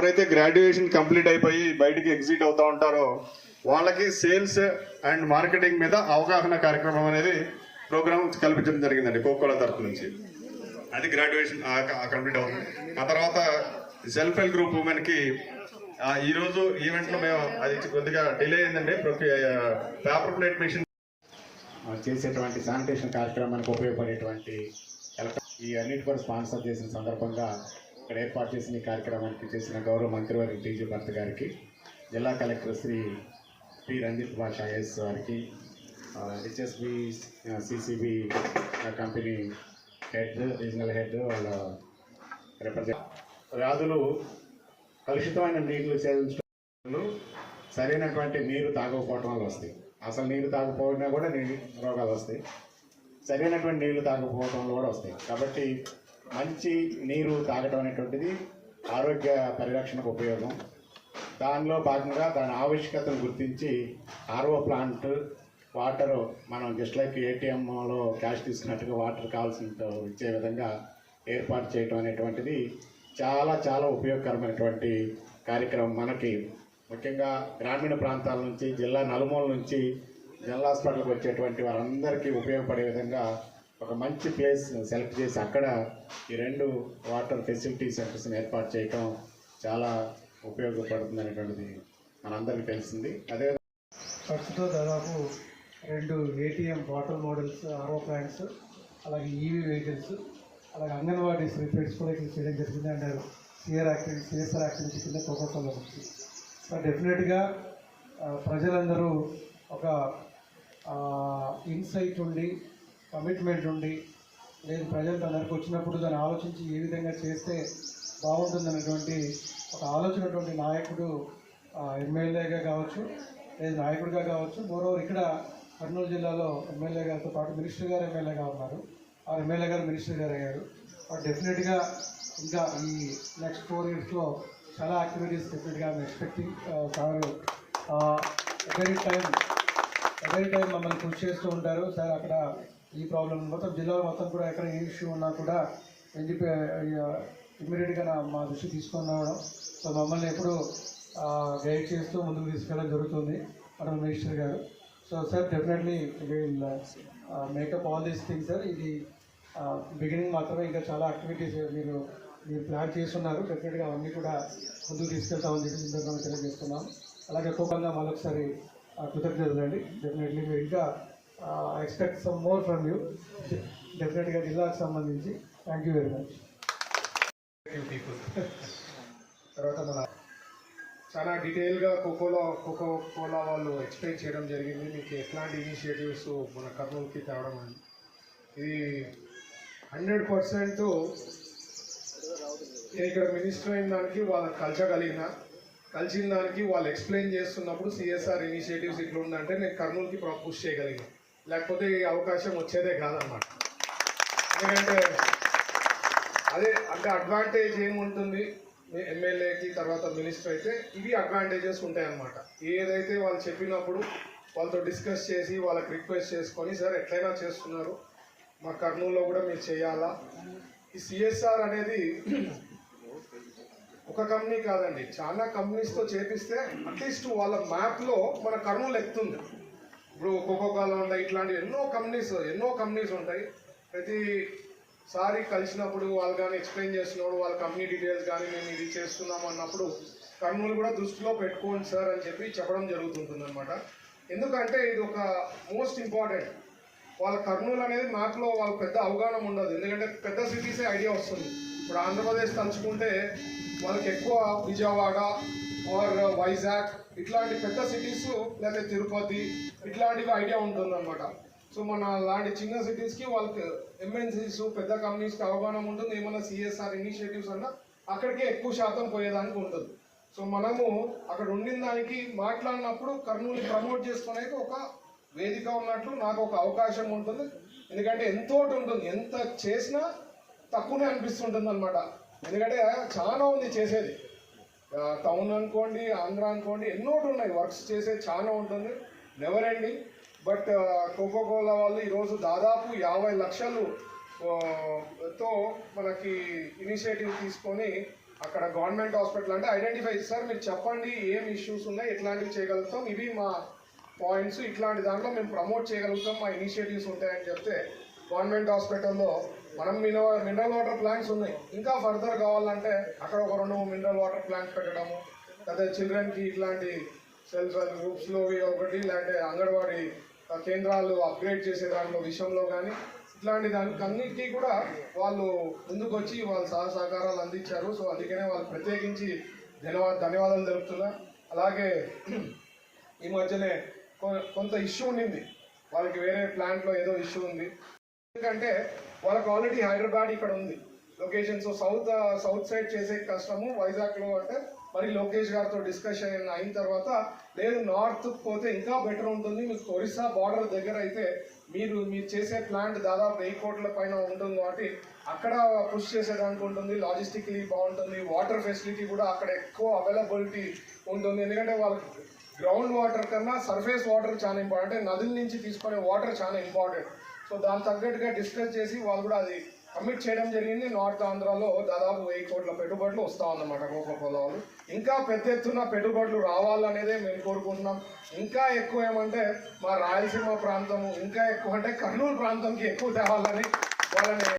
ఎవరైతే graduation complete అయిపోయి బయటికి ఎగ్జిట్ అవుతా ఉంటారో వాళ్ళకి సేల్స్ అండ్ మార్కెటింగ్ మీద అవగాహన కార్యక్రమం అనేది ప్రోగ్రామ్ కల్పించడం జరిగిందండి కోకోల తరఫు నుంచి. అది గ్రాడ్యుయేషన్ కంప్లీట్ అవుతుంది. ఆ తర్వాత సెల్ఫ్ హెల్ప్ గ్రూప్ ఉమెన్కి ఈరోజు ఈవెంట్లో మేము అది కొద్దిగా డిలే అయిందండి. పేపర్ ప్లేట్ మిషన్ చేసేటువంటి శానిటేషన్ కార్యక్రమానికి ఉపయోగపడేటువంటి ఈ అన్నిటి కూడా స్పాన్సర్ చేసిన సందర్భంగా ఇక్కడ ఏర్పాటు చేసిన ఈ కార్యక్రమానికి చేసిన గౌరవ మంత్రివారి టీజీ భర్త గారికి జిల్లా collector Shri P Ranjith Basha IS వారికి HSB CCB company head regional head వాళ్ళ రిప్రజెంట్ వ్యాధులు కలుషితమైన నీళ్ళు సేవించడం సరైనటువంటి నీరు తాగకపోవటం వల్ల వస్తాయి. అసలు నీరు తాగకపోయినా కూడా నీళ్ళు రోగాలు వస్తాయి. సరైనటువంటి నీళ్ళు తాగకపోవటం వల్ల కూడా వస్తాయి. కాబట్టి మంచి నీరు తాగడం అనేటువంటిది ఆరోగ్య పరిరక్షణకు ఉపయోగం. దానిలో భాగంగా దాని ఆవశ్యకతను గుర్తించి ఆర్ఓ ప్లాంట్ వాటర్ మనం జస్ట్ లైక్ ఏటీఎంలో క్యాష్ తీసుకున్నట్టుగా వాటర్ కావాల్సిన ఇచ్చే విధంగా ఏర్పాటు చేయడం అనేటువంటిది చాలా చాలా ఉపయోగకరమైనటువంటి కార్యక్రమం మనకి. ముఖ్యంగా గ్రామీణ ప్రాంతాల నుంచి జిల్లా నలుమూల నుంచి జిల్లా హాస్పిటల్కి వచ్చేటువంటి వారందరికీ ఉపయోగపడే విధంగా ఒక మంచి ప్లేస్ సెలెక్ట్ చేసి అక్కడ ఈ రెండు వాటర్ ఫెసిలిటీ సెంటర్స్ని ఏర్పాటు చేయటం చాలా ఉపయోగపడుతుంది అనేటువంటిది మనందరికీ తెలిసింది. అదే ఖర్చుతో దాదాపు రెండు ATM water models RO plants అలాగే ఈవీ వెహికల్స్ అలాగే అంగన్వాడీస్ రిపేర్స్ కూడా ఇక్కడ చేయడం జరిగింది. And CR activity CSR activity కింద కోకోకోలో వచ్చింది సో డెఫినెట్గా ప్రజలందరూ ఒక ఇన్సైట్ ఉండి కమిట్మెంట్ ఉండి లేదు ప్రజలు తనకు వచ్చినప్పుడు దాన్ని ఆలోచించి ఏ విధంగా చేస్తే బాగుంటుందనేటువంటి ఒక ఆలోచనటువంటి నాయకుడు ఎమ్మెల్యేగా కావచ్చు లేదు నాయకుడిగా కావచ్చు మోరోవర్ ఇక్కడ కర్నూలు జిల్లాలో ఎమ్మెల్యే గారితో పాటు మినిస్టర్ గారు ఎమ్మెల్యేగా ఉన్నారు. ఆ ఎమ్మెల్యే గారు మినిస్టర్ గారు అయ్యారు. బట్ డెఫినెట్గా ఇంకా ఈ నెక్స్ట్ ఫోర్ ఇయర్స్లో చాలా యాక్టివిటీస్ డెఫినెట్గా expecting sir every time every time మమ్మల్ని కృషి చేస్తూ ఉంటారు. సార్ అక్కడ ఈ ప్రాబ్లం మొత్తం జిల్లాలో మొత్తం కూడా ఎక్కడ ఏ ఇష్యూ ఉన్నా కూడా ఎన్డీపీ ఇమ్మీడియట్గా మా దృష్టి తీసుకొని రావడం. సో మమ్మల్ని ఎప్పుడు గైడ్ చేస్తూ ముందుకు తీసుకెళ్ళడం జరుగుతుంది మన మినిస్టర్ గారు. So sir definitely will make up all these things sir. ఇది బిగినింగ్ మాత్రమే ఇంకా చాలా యాక్టివిటీస్ మీరు మీరు ప్లాన్ చేస్తున్నారు. డెఫినెట్గా అవన్నీ కూడా ముందుకు తీసుకెళ్తామని చెప్పి సందర్భంగా తెలియజేస్తున్నాం. అలాగే కోపంగా మరొకసారి ఆ, కృతజ్ఞతలు అండి. డెఫినెట్లీ మీరు ఇంకా expect some more from you డెఫినెట్గా జిల్లాకు సంబంధించి. థ్యాంక్ యూ వెరీ మచ్ తర్వాత మన చాలా డీటెయిల్గా కోకోలో కోకో కోలా వాళ్ళు ఎక్స్ప్లెయిన్ చేయడం జరిగింది. మీకు ఎట్లాంటి ఇనిషియేటివ్స్ మన కర్నూలుకి తేవడం అని. ఇది హండ్రెడ్ పర్సెంట్ నేను ఇక్కడ మినిస్టర్ అయిన దానికి వాళ్ళకి కలిసగలిగిన కలిసిన దానికి వాళ్ళు ఎక్స్ప్లెయిన్ చేస్తున్నప్పుడు సిఎస్ఆర్ ఇనిషియేటివ్స్ ఇట్లా ఉందంటే నేను కర్నూలుకి పుష్ చేయగలిగాను. లేకపోతే ఈ అవకాశం వచ్చేదే కాదనమాట ఎందుకంటే అదే అంటే అడ్వాంటేజ్ ఏముంటుంది? మీ ఎమ్మెల్యేకి తర్వాత మినిస్టర్ అయితే ఇవి అడ్వాంటేజెస్ ఉంటాయన్నమాట. ఏదైతే వాళ్ళు చెప్పినప్పుడు వాళ్ళతో డిస్కస్ చేసి వాళ్ళకి రిక్వెస్ట్ చేసుకొని సార్ ఎట్లయినా చేస్తున్నారు. మా కర్నూలులో కూడా మీరు చేయాలా? ఈ సిఎస్ఆర్ అనేది ఒక కంపెనీ కాదండి. చాలా కంపెనీస్తో చేపిస్తే అట్లీస్ట్ వాళ్ళ మ్యాప్లో మన కర్నూలు ఎక్కుతుంది ఇప్పుడు కోకోకాలా ఉంటాయి ఇట్లాంటి ఎన్నో కంపెనీస్ ఎన్నో కంపెనీస్ ఉంటాయి. ప్రతి సారి కలిసినప్పుడు వాళ్ళు కానీ ఎక్స్ప్లెయిన్ చేస్తున్నాడు వాళ్ళ కంపెనీ డీటెయిల్స్ కానీ మేము ఇది చేస్తున్నాం అన్నప్పుడు కర్నూలు కూడా దృష్టిలో పెట్టుకోండి సార్ అని చెప్పి చెప్పడం జరుగుతుంటుంది అనమాట ఎందుకంటే ఇది ఒక మోస్ట్ ఇంపార్టెంట్ వాళ్ళ కర్నూలు అనేది మ్యాప్లో వాళ్ళ పెద్ద అవగాహన ఉండదు. ఎందుకంటే పెద్ద సిటీసే ఐడియా వస్తుంది. ఇప్పుడు ఆంధ్రప్రదేశ్ తలుచుకుంటే వాళ్ళకి ఎక్కువ విజయవాడ ఆర్ వైజాగ్ uh, ఇట్లాంటి పెద్ద సిటీస్ లేదా తిరుపతి ఇట్లాంటివి ఐడియా ఉంటుంది అనమాట సో మన లాంటి చిన్న సిటీస్కి వాళ్ళకి ఎంఎన్సీస్ పెద్ద కంపెనీస్కి అవగాహన ఉంటుంది. ఏమైనా సిఎస్ఆర్ ఇనిషియేటివ్స్ అన్నా అక్కడికే ఎక్కువ శాతం పోయేదానికి ఉంటుంది. సో మనము అక్కడ ఉండిన దానికి మాట్లాడినప్పుడు కర్నూలు ప్రమోట్ చేసుకునేది ఒక వేదిక ఉన్నట్లు నాకు ఒక అవకాశం ఉంటుంది. ఎందుకంటే ఎంతో ఉంటుంది? ఎంత చేసినా తక్కువనే అనిపిస్తుంటుంది అనమాట ఎందుకంటే చాలా ఉంది చేసేది. టౌన్ అనుకోండి ఆంధ్ర అనుకోండి ఎన్నోటి ఉన్నాయి. వర్క్స్ చేసే చాలా ఉంటుంది. Never ending but Coca Cola వాళ్ళు ఈరోజు దాదాపు యాభై లక్షలు తో మనకి ఇనిషియేటివ్ తీసుకొని అక్కడ గవర్నమెంట్ హాస్పిటల్ అంటే ఐడెంటిఫై సార్ మీరు చెప్పండి ఏం ఇష్యూస్ ఉన్నాయి ఎట్లాంటివి చేయగలుగుతాం. ఇవి మా పాయింట్స్ ఇట్లాంటి దాంట్లో మేము ప్రమోట్ చేయగలుగుతాం. మా ఇనిషియేటివ్స్ ఉంటాయని చెప్తే గవర్నమెంట్ హాస్పిటల్లో మనం మినరల్ మినరల్ వాటర్ ప్లాంట్స్ ఉన్నాయి. ఇంకా ఫర్దర్ కావాలంటే అక్కడ ఒక రెండు మినరల్ వాటర్ ప్లాంట్స్ పెట్టడము లేదా చిల్డ్రన్కి ఇట్లాంటి సెల్ఫ్ హెల్ప్ గ్రూప్స్లో ఒకటి లేదంటే అంగన్వాడీ కేంద్రాలు అప్గ్రేడ్ చేసే దాంట్లో విషయంలో కానీ ఇట్లాంటి దానికి అన్నిటికీ కూడా వాళ్ళు ముందుకు వచ్చి వాళ్ళ సహ సహకారాలు అందించారు. సో అందుకనే వాళ్ళు ప్రత్యేకించి ధన్యవాద ధన్యవాదాలు తెలుపుతున్నా. అలాగే ఈ మధ్యనే కొ- కొంత ఇష్యూ ఉండింది. వాళ్ళకి వేరే ప్లాంట్లో ఏదో ఇష్యూ ఉంది. ఎందుకంటే వాళ్ళకి ఆల్రెడీ హైదరాబాద్ ఇక్కడ ఉంది. Location so south south side చేసే కష్టము వైజాగ్లో అంటే మరి లోకేష్ గారితో డిస్కషన్ అయిన తర్వాత లేదు నార్త్ పోతే ఇంకా బెటర్ ఉంటుంది. మీకు ఒరిస్సా బార్డర్ దగ్గర అయితే మీరు మీరు చేసే ప్లాంట్ దాదాపు వెయ్యి కోట్ల పైన ఉంటుంది కాబట్టి అక్కడ పుష్ చేసేదానికి ఉంటుంది. లాజిస్టిక్లీ బాగుంటుంది. వాటర్ ఫెసిలిటీ కూడా అక్కడ ఎక్కువ అవైలబిలిటీ ఉంటుంది. ఎందుకంటే వాళ్ళకి గ్రౌండ్ వాటర్ కన్నా సర్ఫేస్ వాటర్ చాలా ఇంపార్టెంట్ అంటే నదుల నుంచి తీసుకునే వాటర్ చాలా ఇంపార్టెంట్ సో దాని తగ్గట్టుగా డిస్కస్ చేసి వాళ్ళు కూడా అది కమిట్ చేయడం జరిగింది. నార్త్ ఆంధ్రాలో దాదాపు వెయ్యి కోట్ల పెట్టుబడులు వస్తా ఉందన్నమాట కోకో పొలాలు వాళ్ళు. ఇంకా పెద్ద ఎత్తున పెట్టుబడులు రావాలనేదే మేము కోరుకుంటున్నాం. ఇంకా ఎక్కువ ఏమంటే మా రాయలసీమ ప్రాంతము ఇంకా ఎక్కువ అంటే కర్నూలు ప్రాంతంకి ఎక్కువ తేవాలని వాళ్ళని